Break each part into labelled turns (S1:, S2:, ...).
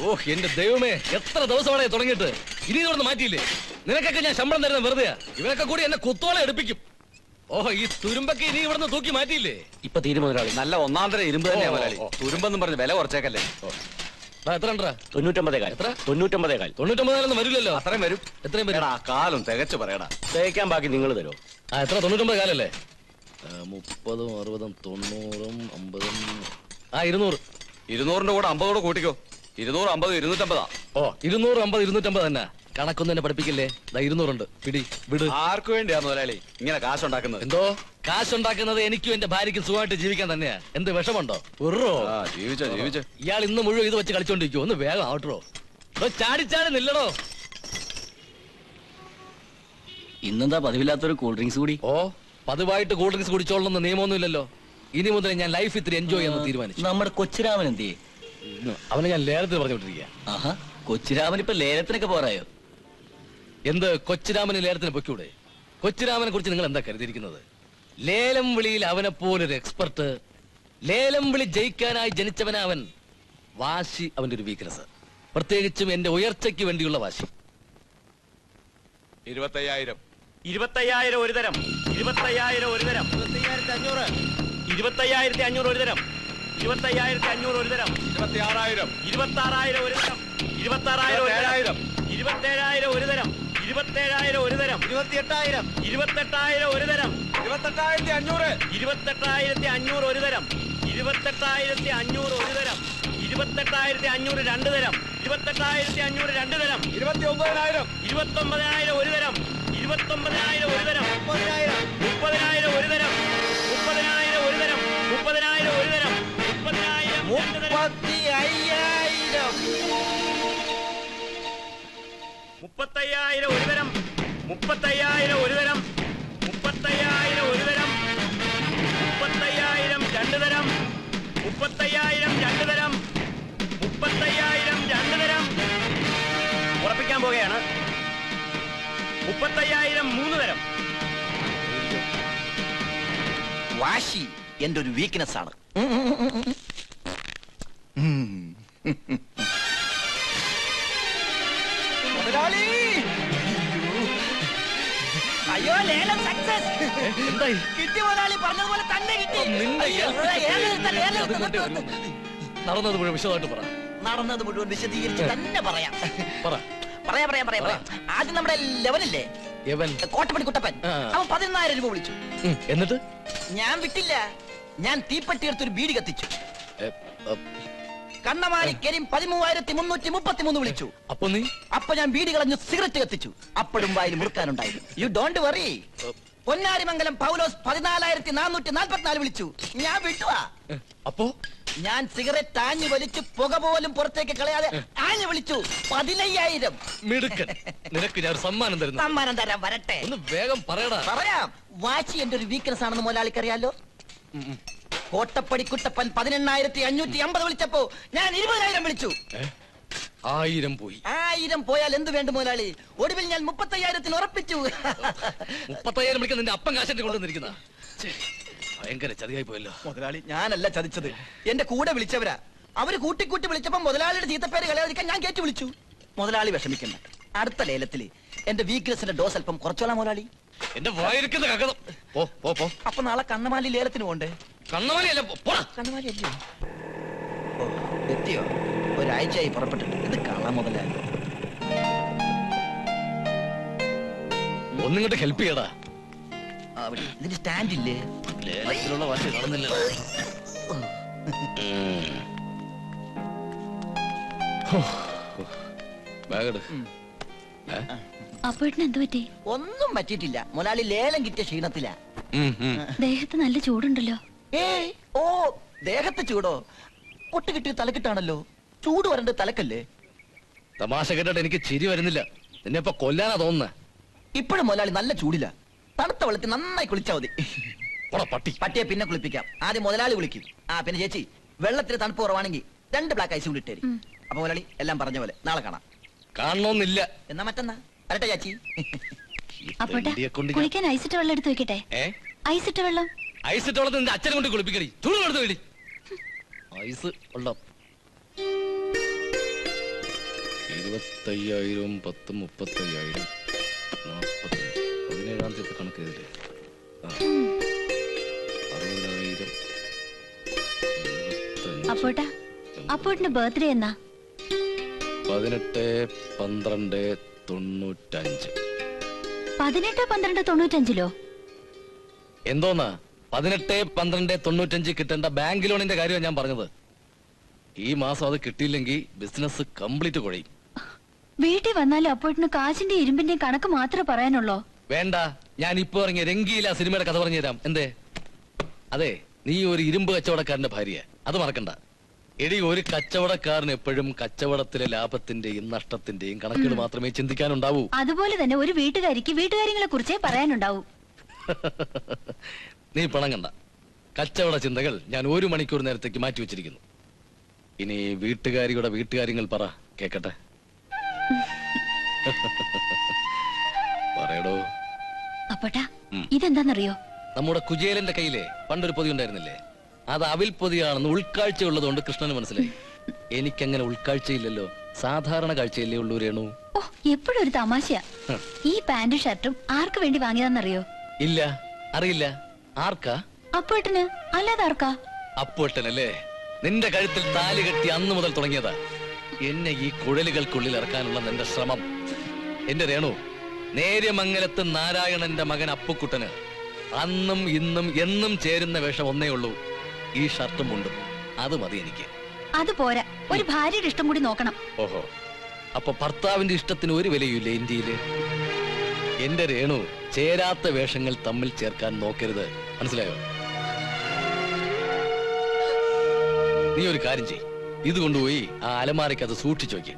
S1: ഓ എന്റെ ദൈവമേ എത്ര ദിവസമാണ് തുടങ്ങിയിട്ട്? ഇനി തുടർന്ന് മാറ്റിയില്ലേ? നിനക്കൊക്കെ ഞാൻ ശമ്പളം തരുന്ന വെറുതെയാ? ഇവനൊക്കെ കൂടി എന്നെ കുത്തോളം എടുപ്പിക്കും. ഓഹോ ഈ തുരുമ്പൊക്കെ ഇനി ഇവിടുന്ന് തൂക്കി മാറ്റിയില്ലേ?
S2: ഇപ്പൊ തീരുമാനം
S3: നല്ല ഒന്നാന്തര ഇരുമ്പ് തന്നെയാ
S1: മലയാളി.
S3: തുരുമ്പെന്നും പറഞ്ഞ് വില കുറച്ചേക്കല്ലേ ും?
S1: വരില്ലല്ലോ?
S3: അത്രയും വരും.
S1: എത്രയും വരും?
S3: കാലും തികച്ചു പറയടാ.
S2: തേക്കാൻ ബാക്കി നിങ്ങൾ തരോ
S1: ആ എത്ര? തൊണ്ണൂറ്റൊമ്പത് കാലല്ലേ? ആ, മുപ്പതും അറുപതും തൊണ്ണൂറും അമ്പതും ആ ഇരുന്നൂറ്.
S3: ഇരുന്നൂറിന്റെ കൂടെ അമ്പതോടെ കൂട്ടിക്കോ. ഇരുന്നൂറ് അമ്പത് ഇരുന്നൂറ്റമ്പതാ?
S1: ഓ ഇരുന്നൂറ് അമ്പത് ഇരുന്നൂറ്റമ്പത് തന്നെ. കണക്കൊന്നും തന്നെ പഠിപ്പിക്കില്ലേ? ദാ ഇരുന്നൂറുണ്ട്. പിടി വിട്.
S3: ആർക്കു വേണ്ടിയാ മുതലാളി ഇങ്ങനെ കാശുണ്ടാക്കുന്നത്?
S1: എന്തോ? കാശുണ്ടാക്കുന്നത് എനിക്കും എന്റെ ഭാര്യയ്ക്കും സുഖമായിട്ട് ജീവിക്കാൻ തന്നെയാ. എന്ത് വിഷമുണ്ടോ ഉറോ
S3: ആ ജീവിച്ചോ ജീവിച്ചോ.
S1: ഇയാൾ ഇന്ന് മുഴുവൻ ഇത് വെച്ച് കളിച്ചോണ്ടിരിക്കും ഒന്ന് വേഗം ആവട്ടോ ചാടി ചാടി നില്ലടോ.
S2: ഇന്നെന്താ പതിവില്ലാത്തൊരു കൂൾ ഡ്രിങ്ക്സ് കൂടി?
S1: ഓ പതിവായിട്ട് കൂൾ ഡ്രിങ്ക്സ് കുടിച്ചോളണമെന്ന് നിയമമൊന്നുമില്ലല്ലോ. ഇനി മുതൽ ഞാൻ ലൈഫ് ഇത്തിരി എൻജോയ് ചെയ്യാൻ തീരുമാനിച്ചു.
S2: നമ്മുടെ കൊച്ചുരാമൻ എന്തിയെ?
S1: അവനെ ഞാൻ ലേലത്തിൽ പറഞ്ഞുകൊണ്ടിരിക്കുക
S2: ആഹാ കൊച്ചുരാമൻ ഇപ്പൊ ലേലത്തിനൊക്കെ പോരായോ?
S1: എന്ത് കൊച്ചുരാമന് ലേലത്തിന് പൊയ്ക്കൂടെ? കൊച്ചുരാമനെ കുറിച്ച് നിങ്ങൾ എന്താ കരുതിയിരിക്കുന്നത്? ലേലം വിളിയിൽ അവനെ പോലൊരു എക്സ്പെർട്ട് ലേലം വിളി ജയിക്കാനായി ജനിച്ചവനാ അവൻ വാശി അവന്റെ ഒരു വീക്ക്നെസ് പ്രത്യേകിച്ചും എന്റെ ഉയർച്ചയ്ക്ക് വേണ്ടിയുള്ള വാശി.
S3: ഇരുപത്തയ്യായിരം.
S4: ഇരുപത്തയ്യായിരം ഒരു തരം ഇരുപത്തയ്യായിരം ഒരു തരം ഇരുപത്തയ്യായിരത്തി അഞ്ഞൂറ് ഒരു തരം അഞ്ഞൂറ് ഒരു തരം
S3: ഇരുപത്തി ആറായിരം
S4: ഇരുപത്താറായിരം ഒരു തരം ഒരു തരം ഇരുപത്തേഴായിരം ഒരു തരം ഇരുപത്തേഴായിരം ഒരു തരം ഇരുപത്തിയെട്ടായിരം ഇരുപത്തെട്ടായിരം ഒരു തരം
S3: ഇരുപത്തെട്ടായിരത്തി അഞ്ഞൂറ്
S4: ഇരുപത്തെട്ടായിരത്തി അഞ്ഞൂറ് ഒരു തരം ഇരുപത്തെട്ടായിരത്തി അഞ്ഞൂറ് ഒരു തരം ഇരുപത്തെട്ടായിരത്തി അഞ്ഞൂറ് രണ്ട് തരം ഇരുപത്തെട്ടായിരത്തി അഞ്ഞൂറ് രണ്ട് തരം
S3: ഇരുപത്തി ഒമ്പതിനായിരം
S4: ഇരുപത്തൊമ്പതിനായിരം ഒരു തരം ഒരു തരം മുപ്പതിനായിരം മുപ്പതിനായിരം ഒരു തരം രണ്ട് തരം. മുപ്പത്തയ്യായിരം ഒരു തരം. മുപ്പത്തയ്യായിരം ഒരു തരം. മുപ്പത്തയ്യായിരം ഒരു തരം. മുപ്പത്തയ്യായിരം രണ്ട് തരം. മുപ്പത്തയ്യായിരം രണ്ട് തരം. മുപ്പത്തയ്യായിരം രണ്ട് തരം. ഉറപ്പിക്കാൻ പോകുകയാണ് മുപ്പത്തയ്യായിരം മൂന്ന് തരം.
S5: വാശി എന്റെ ഒരു വീക്ക്നെസ് ആണ്
S1: എന്തായി?
S5: കിട്ടി മുതലാളി പറഞ്ഞതുപോലെ തന്നെ കിട്ടി.
S1: നടന്നത് മുഴുവൻ വിശദമായിട്ട് പറ.
S5: നടന്നത് മുഴുവൻ വിശദീകരിച്ച് തന്നെ പറയാം.
S1: പറ.
S5: പറയാ പറയാ പറയാ പറയാം. ആദ്യം നമ്മുടെ
S1: ലെവൽ
S5: കോട്ടപ്പടി കുട്ടപ്പൻ. അവൻ പതിനായിരം രൂപ വിളിച്ചു.
S1: എന്നിട്ട്?
S5: ഞാൻ വിട്ടില്ല. ഞാൻ തീപ്പെട്ടി എടുത്തൊരു ബീഡി കത്തിച്ചു. കണ്ണമാലി കരീം പതിമൂവായിരത്തി മുന്നൂറ്റി മുപ്പത്തി മൂന്ന് വിളിച്ചു
S1: അപ്പൊ നീ?
S5: അപ്പൊ ഞാൻ ബീഡി കളഞ്ഞ് സിഗരറ്റ് കത്തിച്ചു. അപ്പോഴും വായിൽ മുറുക്കാനുണ്ടായിരുന്നു. You don't worry Ponnarimangalam Paulose പതിനാലായിരത്തി നാനൂറ്റി നാൽപ്പത്തിനാല് വിളിച്ചു. ഞാൻ വിട്ടുവാ.
S1: അപ്പോ?
S5: ഞാൻ സിഗരറ്റ് ആഞ്ഞു വലിച്ചു പുക പോലും പുറത്തേക്ക് കളയാതെ ആഞ്ഞു വിളിച്ചു. പതിനയ്യായിരം.
S1: മിടുക്കൻ. നിനക്ക് ഞാൻ ഒരു സമ്മാനം തരുന്നു.
S5: സമ്മാനം തരാൻ വരട്ടെ.
S1: ഒന്ന് വേഗം പറയടാ.
S5: പറയാം. വാശി എന്റെ ഒരു വീക്ക്നെസ് ആണെന്ന് മുതലാളിക്ക് അറിയാലോ കോട്ടപ്പടി കുട്ടപ്പൻ പതിനെണ്ണായിരത്തി അഞ്ഞൂറ്റി അമ്പത് വിളിച്ചപ്പോ ഞാൻ ഇരുപതിനായിരം വിളിച്ചു?
S1: ആയിരം പോയി.
S5: ആയിരം പോയാൽ എന്ത് വേണ്ട മുതലാളി? ഒടുവിൽ ഞാൻ മുപ്പത്തയ്യായിരത്തിന് ഉറപ്പിച്ചു.
S1: മുപ്പത്തയ്യായിരം മണിക്ക് നിന്റെ അപ്പം കാശന്റെ കൊണ്ടുവന്നിരിക്കുന്ന ഭയങ്കര ചതിയായി പോയല്ലോ.
S5: മുതലാളി ഞാനല്ല ചതിച്ചത്. എന്റെ കൂടെ വിളിച്ചവരാ. അവർ കൂട്ടിക്കൂട്ടി വിളിച്ചപ്പോ മുതലാളിയുടെ ചീത്തപ്പേര് കളയാതിരിക്കാൻ ഞാൻ കയറ്റി വിളിച്ചു. മുതലാളി വിഷമിക്കുന്ന അടുത്ത ലേലത്തിൽ എന്റെ വീക്ക്നെസിന്റെ ഡോസ് അല്പം കുറച്ചോളാം മുതലാളി.
S1: എന്റെ വായിരിക്കുന്ന കകതം പോ പോ പോ.
S5: അപ്പൊ നാളെ കണ്ണമാലി ലേലത്തിന് പോണ്ടേ?
S1: കണ്ണമാലി പോടാ.
S5: കണ്ണമാലി അല്ലേ എത്തിയോ? ഒരാഴ്ചയായി പുറപ്പെട്ടിട്ട്. ഇത് കള മുതലായി
S1: ഒന്നിങ്ങോട്ട് ഹെൽപ്പ് ചെയ്യടാ.
S5: ഇതിന്റെ സ്റ്റാൻഡ് ഇല്ലേ?
S1: ലേലത്തിലുള്ള വാശി കാണുന്നില്ല
S6: അപ്പോഴത്തിന് എന്ത് പറ്റി?
S5: ഒന്നും പറ്റിയിട്ടില്ല. മുലാളി ലേലം കിട്ടിയ ക്ഷീണത്തിലാ.
S6: ദേഹത്ത് നല്ല ചൂടുണ്ടല്ലോ.
S5: ഏ ഓ ദേഹത്തെ ചൂടോ? പൊട്ട് കിട്ടിയ തലക്കിട്ടാണല്ലോ. ചൂട് വരണ്ട തലക്കല്ലേ?
S1: തമാശ കേട്ടിട്ട് എനിക്ക് ചിരി വരുന്നില്ല. നിന്നെ ഇപ്പൊ കൊല്ലാനാ തോന്നുന്നേ.
S5: ഇപ്പോഴും മുതലാളി നല്ല ചൂടില്ല. തണുത്ത വെള്ളത്തിൽ നന്നായി കുളിച്ചാ മതി.
S1: പോടാ പട്ടി.
S5: പട്ടിയെ പിന്നെ കുളിപ്പിക്കാം. ആദ്യം മുതലാളി കുളിക്കും. ആ പിന്നെ ചേച്ചി വെള്ളത്തിൽ തണുപ്പ് കുറവാണെങ്കിൽ രണ്ട് ബ്ലാക്ക് ഐസ് കൂടി ഇട്ടേരി. അപ്പൊ മുതലാളി എല്ലാം പറഞ്ഞ പോലെ. നാളെ കാണാം.
S1: കാണണമെന്നില്ല
S5: എന്നാ മറ്റന്നാ? വരട്ടെ ചാച്ചി.
S6: കുളിക്കാൻ ഐസിട്ട വെള്ളം എടുത്ത് വെക്കട്ടെ? ഐസിട്ട വെള്ളം?
S1: അച്ഛനെ കൊണ്ട് കുളിപ്പിക്കടി. ചൂട് കൊടുത്തു വേടി ഐസ് വെള്ളം ഇരുപത്തയ്യായിരം പത്ത് മുപ്പത്തയ്യായിരം പതിനേഴാം തീയതി കണക്ക് ചെയ്തില്ലേ ആ. അറുപതിനായിരം
S6: അപ്പോട്ടാ അപ്പോട്ടിന്റെ ബർത്ത്ഡേ എന്നാ?
S1: പതിനെട്ട് പന്ത്രണ്ട് തൊണ്ണൂറ്റഞ്ച്.
S6: പതിനെട്ട് പന്ത്രണ്ട് തൊണ്ണൂറ്റഞ്ചിലോ?
S1: എന്തോന്നാ? പതിനെട്ട് പന്ത്രണ്ട് തൊണ്ണൂറ്റഞ്ച് കിട്ടേണ്ട ബാങ്ക് ലോണിന്റെ കാര്യമാണ് ഞാൻ പറഞ്ഞത്. ഈ മാസം അത് കിട്ടിയില്ലെങ്കിൽ ബിസിനസ് കംപ്ലീറ്റ് കുഴയും.
S6: വീട്ടിൽ വന്നാലും അപ്പോഴത്തിന് കാശിന്റെ ഇരുമ്പിന്റെയും കണക്ക് മാത്രമേ പറയാനുള്ളോ?
S1: വേണ്ട. ഞാൻ ഇപ്പൊ ഇറങ്ങിയ രംഗീല സിനിമയുടെ കഥ പറഞ്ഞു തരാം. എന്തേ? അതെ നീ ഒരു ഇരുമ്പ് കച്ചവടക്കാരന്റെ ഭാര്യ അത് മറക്കണ്ട. എടി ഒരു കച്ചവടക്കാരൻ എപ്പോഴും കച്ചവടത്തിലെ ലാഭത്തിന്റെയും നഷ്ടത്തിന്റെയും കണക്കുകൾ മാത്രമേ ചിന്തിക്കാനുണ്ടാവൂ.
S6: അതുപോലെ തന്നെ ഒരു വീട്ടുകാരിക്ക് വീട്ടുകാര്യങ്ങളെ കുറിച്ചേ പറയാനുണ്ടാവൂ.
S1: നീ പണങ്ങണ്ട. കച്ചവട ചിന്തകൾ ഞാൻ ഒരു മണിക്കൂർ നേരത്തേക്ക് മാറ്റി വെച്ചിരിക്കുന്നു. ഇനി വീട്ടുകാരിയുടെ വീട്ടുകാര്യങ്ങൾ പറ. കേക്കട്ടെ? പറയടോ.
S6: അപ്പോട്ടാ
S1: ഉം.
S6: ഇതെന്താന്നറിയോ?
S1: നമ്മുടെ കുചേലന്റെ കയ്യിലെ പണ്ടൊരു പൊതി ഉണ്ടായിരുന്നില്ലേ? അത് അവിൽ പൊതിയാണെന്ന് ഉൾക്കാഴ്ച ഉള്ളതുകൊണ്ട് കൃഷ്ണന് മനസ്സിലായി. എനിക്കങ്ങനെ ഉൾക്കാഴ്ചയില്ലല്ലോ. സാധാരണ കാഴ്ചയല്ലേ ഉള്ളൂ രേണു.
S6: ഓ എപ്പോഴും ഒരു തമാശയാ ഈ പാന്റും ഷർട്ടും ആർക്ക് വേണ്ടി വാങ്ങിയതാന്നറിയോ?
S1: ഇല്ല അറിയില്ല. ആർക്കാ?
S6: അപ്പോട്ടന് അല്ലാതെ ആർക്കാ?
S1: അപ്പോട്ടനല്ലേ നിന്റെ കഴുത്തിൽ താലി കെട്ടി അന്ന് മുതൽ തുടങ്ങിയതാ. എന്നെ ഈ കുഴലുകൾക്കുള്ളിൽ ഇറക്കാനുള്ള നിന്റെ ശ്രമം. എന്റെ രേണു നേര്യമംഗലത്ത് നാരായണന്റെ മകൻ അപ്പുക്കുട്ടന് അന്നും ഇന്നും എന്നും ചേരുന്ന വേഷം ഒന്നേ ഉള്ളൂ. ഈ ഷർട്ടും മുണ്ടും. അത് മതി എനിക്ക്.
S6: അത് പോരാ. ഒരു ഭാര്യയുടെ ഇഷ്ടം കൂടി നോക്കണം.
S1: ഓഹോ. അപ്പൊ ഭർത്താവിന്റെ ഇഷ്ടത്തിന് ഒരു വിലയുമില്ല ഇന്ത്യയിൽ? എന്റെ രേണു ചേരാത്ത വേഷങ്ങൾ തമ്മിൽ ചേർക്കാൻ നോക്കരുത്. മനസ്സിലായോ? നീ ഒരു കാര്യം ചെയ് ഇത് കൊണ്ടുപോയി ആ അലമാരയ്ക്ക് അത് സൂക്ഷിച്ചു നോക്കി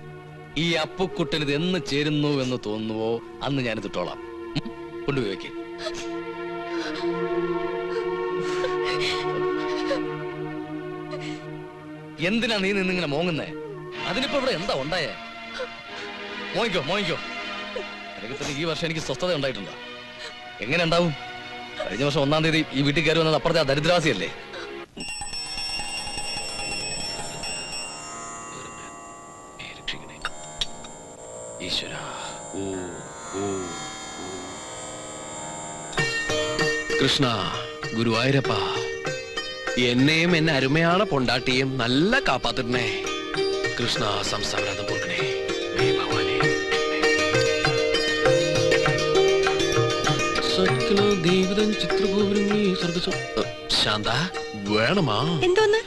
S1: ഈ അപ്പുക്കുട്ടൻ ഇത് എന്ന് ചേരുന്നു എന്ന് തോന്നുവോ അന്ന് ഞാൻ ഇട്ടോളാം? കൊണ്ടുപോയി വെക്ക്. എന്തിനാ നീ നിന്നിങ്ങനെ മോങ്ങുന്നേ? അതിനിപ്പോ ഇവിടെ എന്താ ഉണ്ടായേ? മോയിക്കോ മോങ്ങിക്കോ. അല്ലെങ്കിൽ തന്നെ ഈ വർഷം എനിക്ക് സ്വസ്ഥത ഉണ്ടായിട്ടുണ്ടോ? എങ്ങനെ ഉണ്ടാവും? കഴിഞ്ഞ വർഷം ഒന്നാം തീയതി ഈ വീട്ടിൽ കയറി വന്നത് അപ്പുറത്തെ ആ ദരിദ്രവാസിയല്ലേ?
S7: കൃഷ്ണ ഗുരുവായൂരപ്പ. എന്നെയും എന്നെ അരുമയാണ് പൊണ്ടാട്ടിയും നല്ല കാപ്പാത്തിടണേ. കൃഷ്ണ സംസ്ഥാനം പോകണേ ശാന്ത വേണമാ.
S6: എന്തോന്ന്?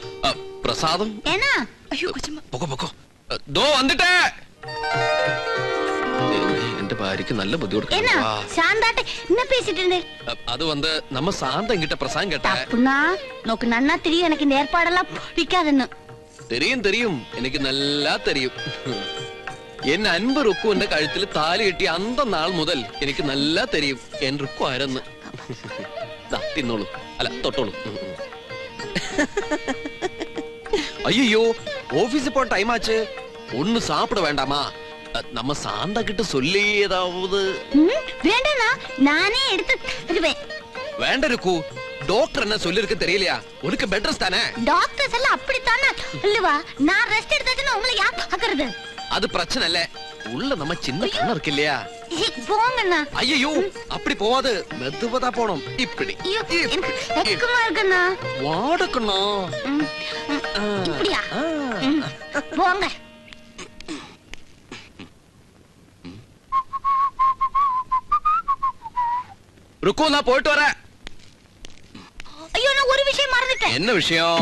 S7: പ്രസാദം. പൊക്കോ പൊക്കോ. ദോ വന്നിട്ടേ. ഭാര്യക്ക് നല്ല ബുദ്ധി
S6: എന്നാ
S7: കൊടുക്കണം
S6: ശാന്താട്ടെ என்ன பேசிட்டு இருந்தேன்
S7: அது வந்து நம்ம சாந்தம் கிட்ட பிரசாங் கேட்ட
S6: தப்புனா நோக்கு நன்னா தெரியும் எனக்கு இந்த ஏற்பாடெல்லாம் பிடிக்காதுன்னு
S7: தெரியும் தெரியும் எனக்கு நல்லா தெரியும் എൻ അൻപ് റുക്കുവിന്റെ കഴുത്തിൽ താലി കെട്ടിയ അന്ത നാൾ മുതൽ എനിക്ക് നല്ല തെരിയും എൻ റുക്കു ആരെന്ന് ദാ, തിന്നോളൂ അല്ല തൊട്ടോളൂ ഉം, ഉം. ஐயோ ஆபீஸ் போற டைம் ஆச்சு ஒண்ணு சாப்பிட வேண்டாமா அ, நம்ம சாந்தா கிட்ட சொல்லி ஏதாவது.
S6: வேண்டாண்ணா நானே எடுத்து வருவேன்
S7: வேണ്ട ருக்கு. டாக்டர் என்ன சொல்லிருக்கு தெரியலையா? உனக்கு பெட் ரெஸ்ட் தானே?
S6: டாக்டர்ஸ் எல்லாம் அப்படித்தானே? இல்லவா நான் ரெஸ்ட் எடுத்தாச்சுன்னா உங்களை யார் பாக்குறது
S7: அது பிரச்சனை இல்ல. உள்ள நம்ம சின்ன கண்ணு இருக்கு இல்லையா?
S6: போங்கண்ணா.
S7: ஐயோ அப்படி போவாது. மெதுவதா போனோம் இப்படி.
S6: இருக்குண்ணா. இப்படியா? ம், போங்க.
S7: ருக்கு நான் போயிட்டு வரேன்.
S6: ஐயோ நான் ஒரு விஷயம் மறந்துட்டேன்.
S7: என்ன விஷயம்?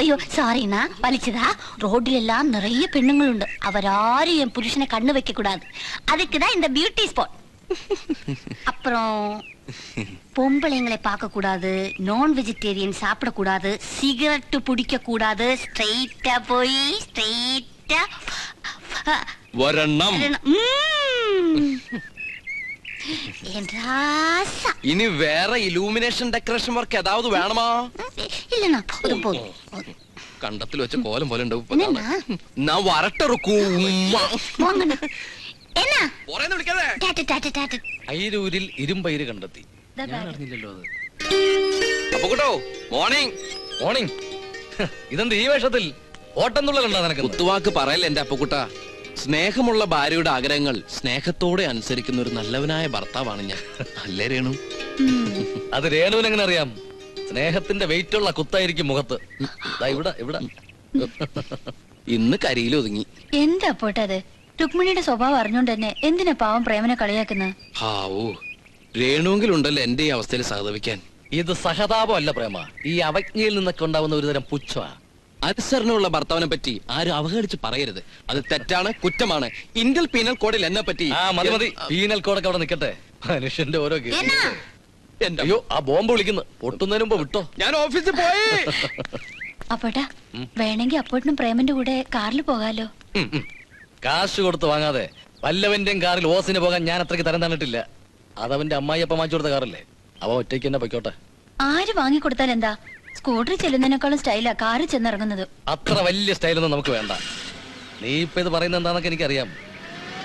S6: ஐயோ சாரிண்ணா வலிச்சதா ரோட்ல எல்லாம் நிறைய பெண்ணுங்கள் உண்டு. அவராரும் என் புருஷனை கண்ணு வைக்க கூடாது. அதுக்குதான் இந்த பியூட்டி ஸ்பாட் அப்புறம் பொம்பளைங்களை பார்க்க கூடாது நான் வெஜிடேரியன் சாப்பிட கூடாது சிகரெட் பிடிக்க கூடாது ஸ்ட்ரைட்டா போய் ஸ்ட்ரைட்டா வரணும்.
S7: ഇനി വേറെ ഇലൂമിനേഷൻ ഡെക്കറേഷൻ വർക്ക് ഏതാവത് വേണമോ? കണ്ടത്തിൽ വെച്ച കോലം പോലെ
S6: ഉണ്ട്
S1: വരട്ടെറുക്കൂ ഇരുമ്പയിര് കണ്ടെത്തി. ഞാൻ അറിഞ്ഞില്ലല്ലോ അത്.
S7: മോർണിംഗ്.
S1: മോർണിംഗ്. ഇതെന്ത് ഈ വേഷത്തിൽ? ഓട്ടം തുള്ള കണ്ടാ നിനക്ക്
S7: കുത്തുവാക്ക് പറയല്ലേ എന്റെ അപ്പുക്കുട്ട. സ്നേഹമുള്ള ഭാര്യയുടെ ആഗ്രഹങ്ങൾ സ്നേഹത്തോടെ അനുസരിക്കുന്ന ഒരു നല്ലവനായ ഭർത്താവാണ് ഞാൻ. അല്ലേ രേണു?
S1: അത് രേണുവിന് എങ്ങനെ അറിയാം? സ്നേഹത്തിന്റെ വെയിറ്റ് ഉള്ള കുത്തായിരിക്കും മുഖത്ത്. ഇവിടെ ഇവിടെ.
S7: ഇന്ന് കരിയിൽ ഒതുങ്ങി.
S6: എന്താ പോട്ടത് രുക്മിണിയുടെ സ്വഭാവം അറിഞ്ഞോണ്ട് തന്നെ എന്തിനാ പാവം പ്രേമനെ കളിയാക്കുന്നത്
S7: രേണുവെങ്കിൽ രേണുവെങ്കിലുണ്ടല്ലോ എന്റെ ഈ അവസ്ഥയിൽ സഹതപിക്കാൻ.
S1: ഇത് സഹതാപമല്ല പ്രേമ. ഈ അവജ്ഞയിൽ നിന്നൊക്കെ ഉണ്ടാവുന്ന ഒരുതരം പുച്ഛമാ.
S7: അനുസരണമുള്ള ഭർത്താവിനെ പറ്റി ആരും അവഹേളിച്ച് പറയരുത്. അത് തെറ്റാണ് കുറ്റമാണ്. ഇന്ത്യൻ പീനൽ കോഡിൽ എന്നെ പറ്റി
S1: ആ മതി മതി. പീനൽ കോഡൊക്കെ അവിടെ നിക്കട്ടെ. മനുഷ്യന്റെ ഓരോ
S7: എന്റെ
S1: അയ്യോ ആ ബോംബ് വിളിക്കുന്നു. പൊട്ടുന്നതിന് മുമ്പ് വിട്ടോ?
S7: ഞാൻ ഓഫീസിൽ പോയി.
S6: അപ്പോട്ടാ വേണമെങ്കിൽ അപ്പോട്ടിനും പ്രേമന്റെ കൂടെ കാറിൽ പോകാലോ.
S1: കാശ് കൊടുത്ത് വാങ്ങാതെ വല്ലവന്റെയും കാറിൽ ഓസിന് പോകാൻ ഞാൻ അത്രയ്ക്ക് തരം തന്നിട്ടില്ല. അതവന്റെ അമ്മായി അപ്പം വാങ്ങിച്ചു കൊടുത്ത കാറല്ലേ? അവ ഒറ്റയ്ക്ക് എന്നെ പൊയ്ക്കോട്ടെ.
S6: ആര് വാങ്ങിക്കൊടുത്താൽ എന്താ സ്കൂട്ടറിൽ ചെല്ലുന്നതിനേക്കാളും സ്റ്റൈലാ കാറിൽ ചെന്നിറങ്ങുന്നത്.
S1: അത്ര വലിയ സ്റ്റൈലൊന്നും നമുക്ക് വേണ്ട. നീ ഇപ്പൊ ഇത് പറയുന്ന എന്താണെന്നൊക്കെ എനിക്കറിയാം.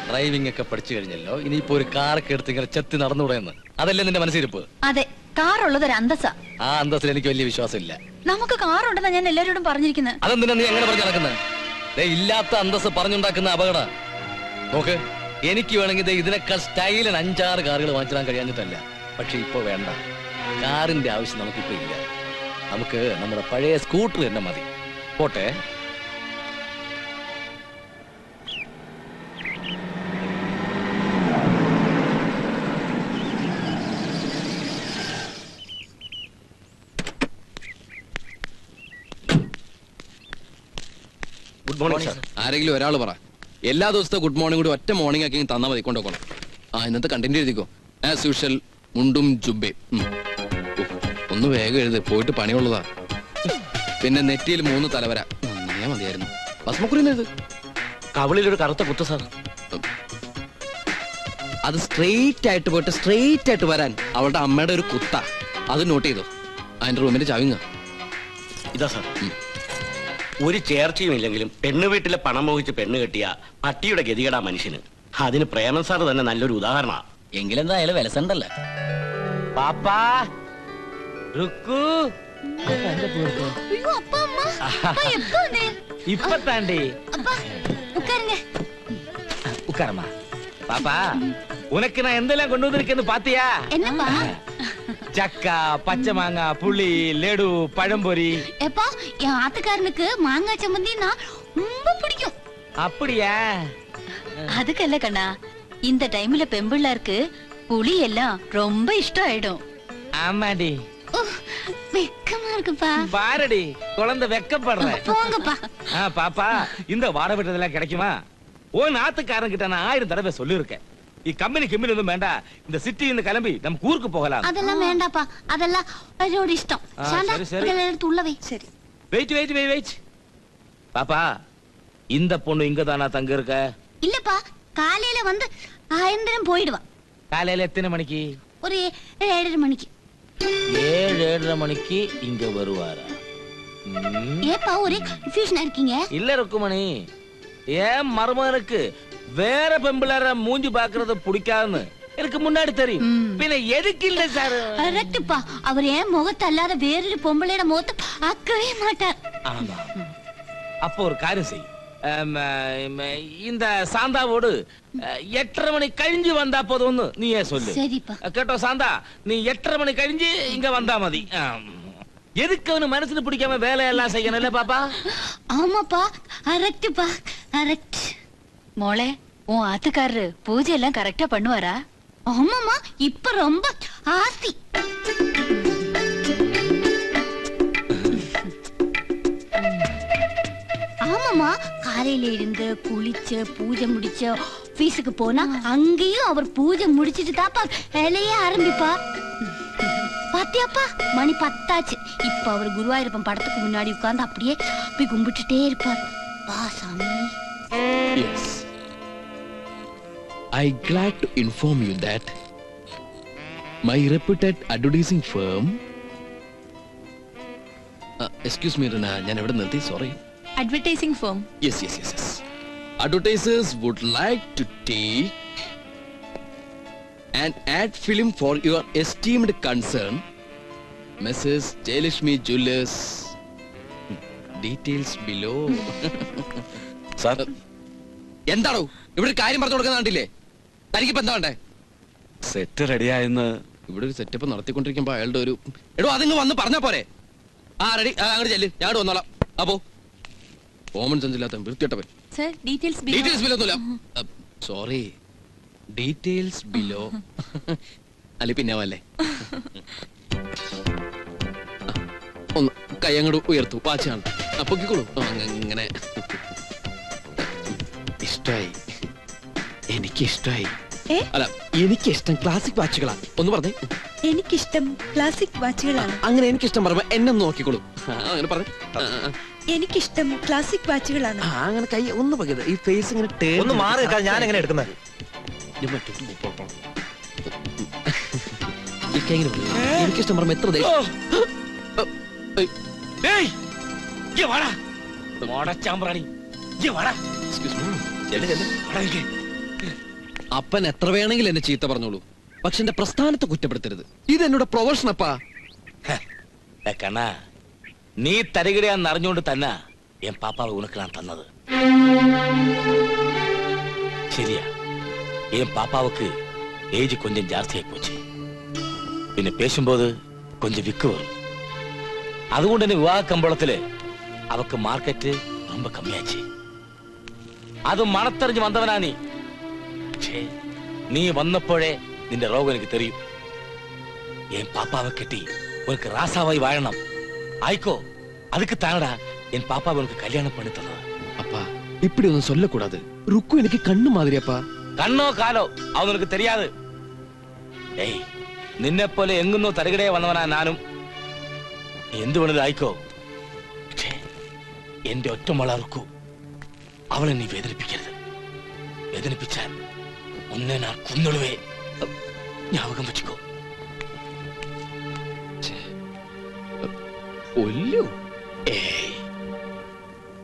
S1: ഡ്രൈവിംഗ് ഒക്കെ പഠിച്ചു കഴിഞ്ഞല്ലോ. ഇനിയിപ്പോ ഒരു കാറൊക്കെ എടുത്ത് ഇങ്ങനെ ചെത്തി നടന്നുകൂടെയെന്ന് അതല്ലേ നിന്റെ മനസ്സിരിപ്പ്?
S6: അതെ കാറുള്ളത് ഒരു അന്തസ്സാ.
S1: ആ അന്തസ്സിൽ എനിക്ക് വലിയ വിശ്വാസമില്ല.
S6: നമുക്ക് കാർ കാറുണ്ടെന്നാ ഞാൻ എല്ലാരോടും പറഞ്ഞിരിക്കുന്നത്
S1: അതെന്തിനാ നീ എങ്ങനെ പറഞ്ഞു നടക്കുന്നത് ഇല്ലാത്ത അന്തസ് പറഞ്ഞുണ്ടാക്കുന്ന അപകട. നോക്ക് എനിക്ക് വേണമെങ്കിൽ ഇതിനേക്കാൾ സ്റ്റൈലൻ അഞ്ചാറ് കാറുകൾ വാങ്ങിച്ചിടാൻ കഴിയാഞ്ഞിട്ടല്ല. പക്ഷെ ഇപ്പൊ വേണ്ട. കാറിന്റെ ആവശ്യം നമുക്കിപ്പോ ഇല്ല. നമുക്ക് നമ്മുടെ പഴയ സ്കൂട്ടർ തന്നെ മതി. പോട്ടെ.
S8: ഗുഡ് മോർണിംഗ് സാർ
S7: ആരെങ്കിലും ഒരാൾ പറ. എല്ലാ ദിവസത്തെ ഗുഡ് മോർണിംഗ് കൂടി ഒറ്റ മോർണിംഗ് ആക്കി തന്നാൽ മതി കൊണ്ടുപോകണം. ആ ഇന്നത്തെ കണ്ടന്റ് എഴുതിക്കോ. ആസ് യൂഷ്വൽ മുണ്ടും ജുബേ ഒന്ന് വേഗം എഴുത്. പോയിട്ട് പണിയുള്ളതാ. പിന്നെ നെറ്റിയിൽ മൂന്ന് തലവര. നന്നായാ മതിയായിരുന്നു. ഭസ്മക്കുറി എഴുത്.
S8: കവിളിലൊരു കറുത്ത കുത്ത് സാർ.
S7: അത് സ്ട്രെയിറ്റ് ആയിട്ട് പോയിട്ട് സ്ട്രെയിറ്റ് ആയിട്ട് വരാൻ അവളുടെ അമ്മയുടെ ഒരു കുത്ത. അത് നോട്ട് ചെയ്തു. അതിന്റെ റൂമിന്റെ ചവിങ്ങ.
S8: ഇതാ സാർ. ഒരു ചേർച്ചയും ഇല്ലെങ്കിലും പെണ്ണു വീട്ടിലെ പണം മോഹിച്ച് പെണ്ണ് കെട്ടിയ പട്ടിയുടെ ഗതികേടാ മനുഷ്യന്. അതിന് പ്രേമൻ സാർ തന്നെ നല്ലൊരു
S9: ഉദാഹരണമാണ് എങ്കിലെന്തായാലും വിലസണ്ടല്ലേ?
S2: പാപ്പാ! ருக்கு.
S6: ஐயோ அப்பா அம்மா. அப்பா எப்போ
S2: வந்தேன் இப்ப
S6: அப்பா உட்காருங்க.
S2: உட்காரமா பாப்பா உனக்கு நான் எந்தெல்லாம் கொண்டு வந்திருக்கேன்னு பாத்தியா?
S6: என்னப்பா
S2: சக்கா பச்சை மாங்காய் புளி லெடு பழம்பொரி.
S6: எப்பா என் ஆத்துக்காரனுக்கு மாங்காய் சம்மந்தின்னா ரொம்ப பிடிக்கும்.
S2: அப்படியா?
S6: அதுக்கல்ல கண்ணா இந்த டைம்ல பெம்பிள்ளாருக்கு புளி எல்லாம் ரொம்ப இஷ்டம் ஆயிடும்.
S2: ஆமாடி
S6: வெக்கமா
S2: பாரடி குழந்தை வெக்கப்படுற.
S6: போங்கப்பா.
S2: ஆ பாப்பா இந்த வாட விட்டதெல்லாம் கிடைக்குமா? உன் நாத்துக்காரன் கிட்ட நான் ஆயிரம் தடவை சொல்லிருக்கேன் கம்பெனி கம்பெனி எதுவும் வேண்டா. இந்த சிட்டி இந்த கிளம்பி நம்ம ஊருக்கு போகலாம்.
S6: அதெல்லாம் வேண்டாப்பா. அதெல்லாம் அவரோட இஷ்டம். சாந்தா இதெல்லாம் எடுத்து உள்ள வை. சரி.
S2: வெயிட் வெயிட் வெயிட் வெயிட் பாப்பா இந்த பொண்ணு இங்க தானா தங்க இருக்க
S6: இல்லப்பா காலையில வந்து ஆயந்திரம் போயிடுவா.
S2: காலையில எத்தனை மணிக்கு?
S6: ஒரு ஏழரை மணிக்கு.
S2: ஏழு ஏழரை மணிக்கு இங்க வருவாரா.
S6: ஏப்பா ஒரே கன்ஃபியூஷனா இருக்கீங்க.
S2: இல்ல ருக்குமணி. ஏன் மருமகனுக்கு வேற பெம்பிளார மூஞ்சி பாக்குறது பிடிக்காதுன்னு. எனக்கு முன்னாடி தெரியும். பின்ன எதுக்கு இல்ல சார்?
S6: கரெக்ட்ப்பா அவர் ஏன் முகத்தை அல்லாத வேறொரு பொம்பளையோட முகத்தை பார்க்கவே மாட்டார்.
S2: ஆமா. அப்போ ஒரு காரியம் செய். ஆம், ஆம், இந்த சாந்தாவோடு எட்டரை மணி கழிஞ்சு வந்தா போதும்னு நீ ஏன் சொல்லு.
S6: சரிப்பா.
S2: கேட்டோ சாந்தா நீ எட்டரை மணி கழிஞ்சு இங்க வந்தா மதி. எதுக்கு அவனு மனசுக்கு பிடிக்காம வேலையெல்லாம் செய்யணும் இல்ல பாப்பா?
S6: ஆமாப்பா கரெக்ட்ப்பா கரெக்ட் மோளே உன் ஆத்துக்காரரு பூஜை எல்லாம் கரெக்டா பண்ணுவாரா? ஆமாமா இப்ப ரொம்ப ஆஸ்தி ஆமாமா காலையில இருந்து குளிச்சு பூஜை முடிச்சு ஆபீஸுக்கு போனா அங்கேயும் அவர் பூஜை முடிச்சிட்டு தாப்பா வேலையே ஆரம்பிப்பா பாத்தியாப்பா மணி பத்தாச்சு இப்ப அவர் குருவாயூரப்பன் படத்துக்கு முன்னாடி உட்கார்ந்து அப்படியே போய் கும்பிட்டுட்டே இருப்பார் வா சாமி
S7: Yes. I glad to inform you that my reputed advertising firm uh, excuse me Rina, ഞാൻ എവിടെ നിർത്തി sorry
S6: advertising firm
S7: yes yes yes yes advertisers would like to take and ad film for your esteemed concern Mrs Jayalakshmi jewellers details below
S3: sir
S7: എന്താണോ ഇവിടെ ഒരു കാര്യം പറഞ്ഞു കൊടുക്കുന്ന കണ്ടില്ലേ? തനിക്കിപ്പോ എന്താ വേണ്ടേ?
S3: സെറ്റ് റെഡിയായെന്ന്
S7: ഇവിടെ ഒരു സെറ്റപ്പ് നടത്തിക്കൊണ്ടിരിക്കുമ്പോ അയാളുടെ ഒരു എടോ അതിങ്ങ് വന്ന് പറഞ്ഞാ പോരെ. ആ റെഡി അങ്ങോട്ട് ചെല്ല്. ഞാൻ വന്നോളാം. അപ്പോ കോമൺ സെൻസ് ഇല്ലാത്ത വൃത്തിയട്ടവൻ
S10: സർ ഡീറ്റെയിൽസ്
S7: ഡീറ്റെയിൽസ് ബിലോ ഒന്നുമില്ല. സോറി ഡീറ്റെയിൽസ് ബിലോ അല്ലെ പിന്നെ അല്ലേ ഒന്ന് കൈ അങ്ങോട്ട് ഉയർത്തു. വാച്ചാണ്. അപ്പൊക്കിക്കോളൂ അങ്ങനെ ഇഷ്ടായി എനിക്ക് ഇഷ്ടായി.
S10: ഏ?
S7: അല്ല എനിക്ക് ഇഷ്ടം ക്ലാസിക് വാച്ചുകളാണ് ഒന്ന് പറഞ്ഞേ.
S10: എനിക്കിഷ്ടം ക്ലാസിക് വാച്ചുകളാണ്
S7: അങ്ങനെ എനിക്ക് ഇഷ്ടം പറയുമ്പോ എന്നെ ഒന്ന് നോക്കിക്കോളൂ. ആ, അങ്ങനെ പറഞ്ഞേ.
S10: എനിക്കിഷ്ടം ക്ലാസിക് വാച്ചുകളാണ്
S7: ആ, അങ്ങനെ കൈ ഒന്ന് പകരുത് ഈ ഫേസ് ഇങ്ങനെ turn
S4: ഒന്ന് മാറി നിൽക്കാതെ ഞാൻ എങ്ങനെ എടുക്കുന്നത്?
S7: ഇത് ഇങ്ങനെ. എനിക്കിഷ്ടം പറയുമ്പോ എത്ര ദേഷ്യം. Excuse me. അപ്പൻ എത്ര വേണമെങ്കിലും എന്നെ ചീത്ത പറഞ്ഞോളൂ. പക്ഷെ എന്റെ പ്രസ്ഥാനത്തെ കുറ്റപ്പെടുത്തരുത്. ഇത് എന്നോട് പ്രൊഫഷൻ അപ്പാ
S2: കണ്ണ. നീ തരികിടയാന്ന് അറിഞ്ഞുകൊണ്ട് തന്നെ എൻ പാപ്പാവ് ഉനക്ക് ഞാൻ തന്നത്. ശരിയാ. എൻ പാപ്പാവക്ക് ഏജ് കൊഞ്ചം ജാസ്തിയായി പോച്ചു പിന്നെ പേശുമ്പോൾ കൊഞ്ചം വിക്ക് വരും അതുകൊണ്ട് തന്നെ വിവാഹ കമ്പളത്തിൽ അവക്ക് മാർക്കറ്റ് ரொம்ப கம்மியாச்சு അത് മണത്തെറിഞ്ഞ് വന്നവനാ നീ. പക്ഷേ നീ വന്നപ്പോഴേ നിന്റെ രോഗം എനിക്ക് തെറിയും. എൻ പാപ്പാവെ കെട്ടി ഉനക്ക് റാസാവായി വാഴണം. ஆய்க்கோ அதுக்கு தானடா என் பாப்பாவை உனக்கு கல்யாணம் பண்ணி தந்தது
S7: அப்பா இப்படி ஒன்னும் சொல்லக்கூடாது ருக்கு எனக்கு கண்ணு மாதிரி அப்பா
S2: കണ്ണോ കാലോ അവനക്ക് തെരിയാത് ഏയ് നിന്നെ പോലെ എങ്ങുന്നോ തരകിടയെ വന്നവനാ ഞാനും നീ എന്ത് വേണത് ആയിക്കോ പക്ഷേ എന്റെ ഒറ്റ വളർക്കൂ അവളെ നീ വേദനിപ്പിക്കരുത് വേദനിപ്പിച്ചാൽ ഒന്നെ ഞാൻ കുന്നിടുവേ ஞாபகம் വെച്ചുക്കോ
S7: ഒല്ലു.
S2: ഏയ്.